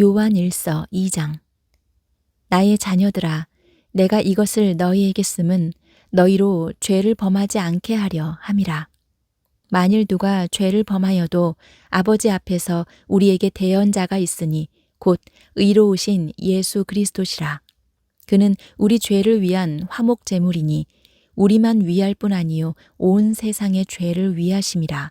요한 1서 2장. 나의 자녀들아 내가 이것을 너희에게 쓰면 너희로 죄를 범하지 않게 하려 함이라. 만일 누가 죄를 범하여도 아버지 앞에서 우리에게 대언자가 있으니 곧 의로우신 예수 그리스도시라. 그는 우리 죄를 위한 화목 제물이니 우리만 위할 뿐 아니요 온 세상의 죄를 위하심이라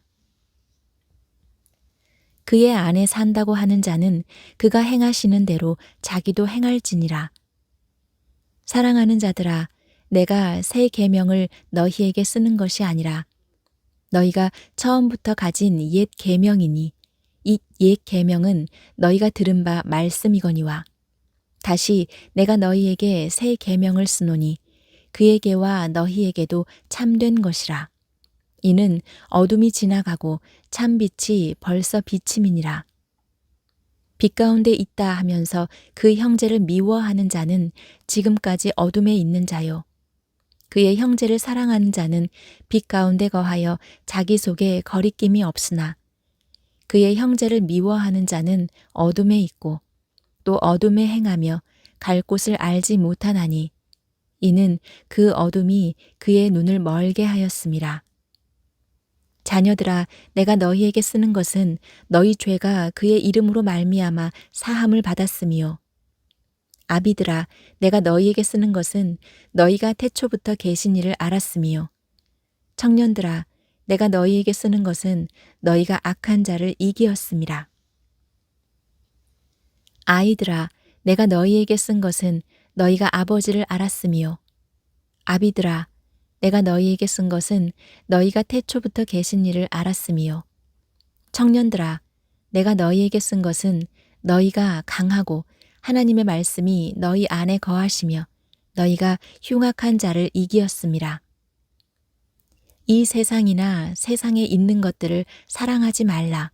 그의 안에 산다고 하는 자는 그가 행하시는 대로 자기도 행할지니라. 사랑하는 자들아, 내가 새 계명을 너희에게 쓰는 것이 아니라 너희가 처음부터 가진 옛 계명이니 이 옛 계명은 너희가 들은 바 말씀이거니와 다시 내가 너희에게 새 계명을 쓰노니 그에게와 너희에게도 참된 것이라. 이는 어둠이 지나가고 참빛이 벌써 비침이니라. 빛 가운데 있다 하면서 그 형제를 미워하는 자는 지금까지 어둠에 있는 자요. 그의 형제를 사랑하는 자는 빛 가운데 거하여 자기 속에 거리낌이 없으나 그의 형제를 미워하는 자는 어둠에 있고 또 어둠에 행하며 갈 곳을 알지 못하나니 이는 그 어둠이 그의 눈을 멀게 하였음이라. 자녀들아 내가 너희에게 쓰는 것은 너희 죄가 그의 이름으로 말미암아 사함을 받았으며 아비들아 내가 너희에게 쓰는 것은 너희가 태초부터 계신 일을 알았으며 청년들아 내가 너희에게 쓰는 것은 너희가 악한 자를 이기었음이라. 아이들아 내가 너희에게 쓴 것은 너희가 아버지를 알았으며 아비들아 내가 너희에게 쓴 것은 너희가 태초부터 계신 일을 알았으며 청년들아 내가 너희에게 쓴 것은 너희가 강하고 하나님의 말씀이 너희 안에 거하시며 너희가 흉악한 자를 이기었음이라. 이 세상이나 세상에 있는 것들을 사랑하지 말라.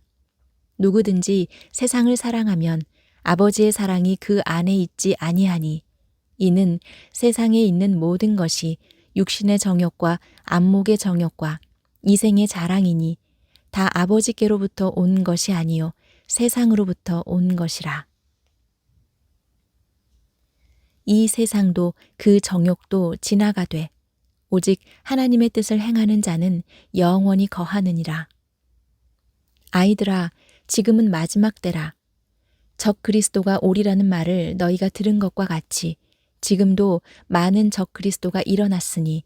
누구든지 세상을 사랑하면 아버지의 사랑이 그 안에 있지 아니하니 이는 세상에 있는 모든 것이 육신의 정욕과 안목의 정욕과 이생의 자랑이니 다 아버지께로부터 온 것이 아니요 세상으로부터 온 것이라. 이 세상도 그 정욕도 지나가되 오직 하나님의 뜻을 행하는 자는 영원히 거하느니라. 아이들아, 지금은 마지막 때라. 적 그리스도가 오리라는 말을 너희가 들은 것과 같이 지금도 많은 적 그리스도가 일어났으니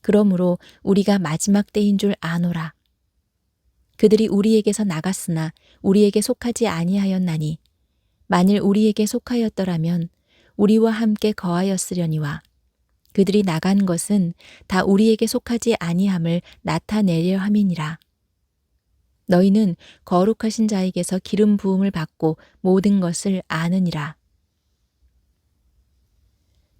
그러므로 우리가 마지막 때인 줄 아노라. 그들이 우리에게서 나갔으나 우리에게 속하지 아니하였나니 만일 우리에게 속하였더라면 우리와 함께 거하였으려니와 그들이 나간 것은 다 우리에게 속하지 아니함을 나타내려 함이니라. 너희는 거룩하신 자에게서 기름 부음을 받고 모든 것을 아느니라.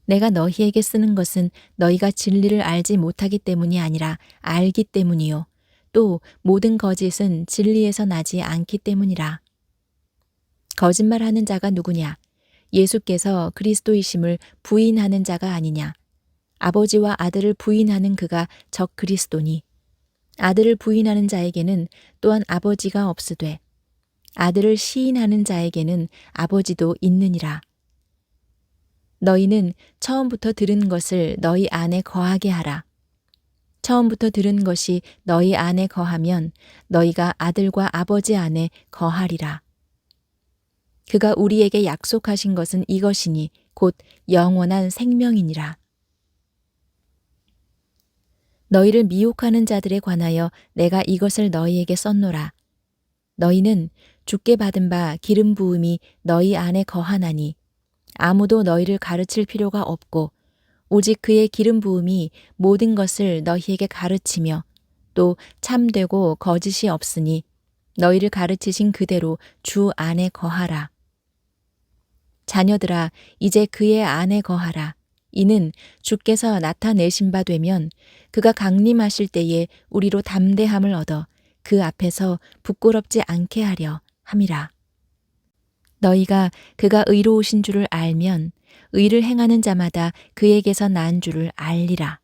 내가 너희에게 쓰는 것은 너희가 진리를 알지 못하기 때문이 아니라 알기 때문이요. 또 모든 거짓은 진리에서 나지 않기 때문이라. 거짓말하는 자가 누구냐? 예수께서 그리스도이심을 부인하는 자가 아니냐? 아버지와 아들을 부인하는 그가 적 그리스도니. 아들을 부인하는 자에게는 또한 아버지가 없으되 아들을 시인하는 자에게는 아버지도 있느니라. 너희는 처음부터 들은 것을 너희 안에 거하게 하라. 처음부터 들은 것이 너희 안에 거하면 너희가 아들과 아버지 안에 거하리라. 그가 우리에게 약속하신 것은 이것이니 곧 영원한 생명이니라. 너희를 미혹하는 자들에 관하여 내가 이것을 너희에게 썼노라. 너희는 죽게 받은 바 기름 부음이 너희 안에 거하나니 아무도 너희를 가르칠 필요가 없고 오직 그의 기름 부음이 모든 것을 너희에게 가르치며 또 참되고 거짓이 없으니 너희를 가르치신 그대로 주 안에 거하라. 자녀들아, 이제 그의 안에 거하라. 이는 주께서 나타내신 바 되면 그가 강림하실 때에 우리로 담대함을 얻어 그 앞에서 부끄럽지 않게 하려 함이라. 너희가 그가 의로우신 줄을 알면 의를 행하는 자마다 그에게서 난 줄을 알리라.